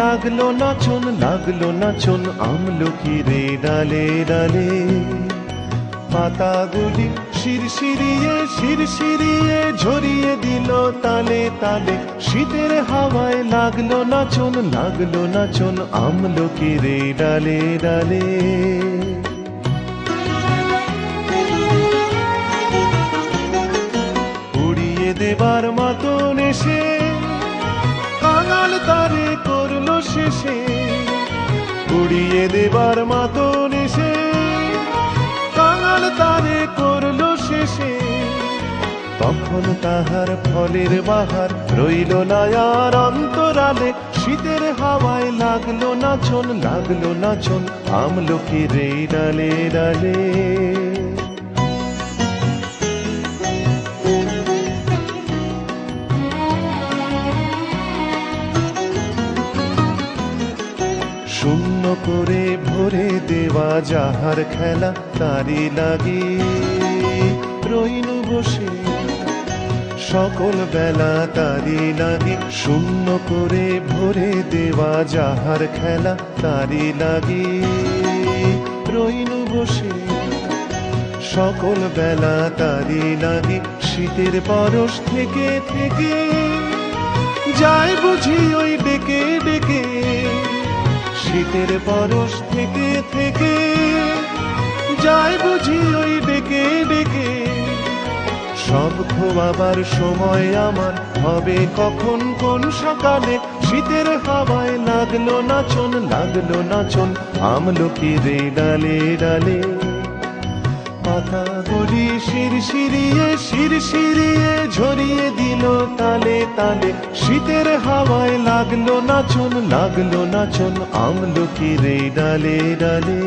লাগল নাচন লাগল নাচন আমলকি রে ডালে ডালে। পাতাগুলি শিরশিরিয়ে শিরশিরিয়ে ঝরিয়ে দিল তালে তালে। শীতের হাওয়ায় লাগল নাচন লাগল নাচন আমলকি রে ডালে ডালে। উড়িয়ে দেবার মতন এসে শেষে উড়িয়ে দেবার মতন এসে কাঙাল তারে করল শেষে। তখন তাহার ফলের বাহার রইল না আর অন্তরালে। শীতের হাওয়ায় লাগল নাচন লাগল নাচন আমলকি রে ডালে ডালে। শূন্য করে ভরে দেওয়া যাহার খেলা তারি লাগি। রইনু বসে, সকল বেলা তারি লাগি। শূন্য করে ভরে দেওয়া যাহার খেলা তারি লাগি। রইনু বসে, সকল বেলা তারি লাগি। শীতের পরশ থেকে থেকে যায় বুঝি ওই ডেকে শীতের পরশ থেকে থেকে যাই বুঝি ওই ডেকে ডেকে সব খোয়াবার সময় আমার হবে কখন কোন সকালে? শীতের হাওয়ায় লাগল নাচন লাগল নাচন, আমলকি রে ডালে ডালে। পাতাগুলি শির শিরিয়ে শির শিরিয়ে ঝরিয়ে দিল তালে তালে। শীতের হাওয়ায় লাগল নাচন লাগল নাচন রে ডালে ডালে।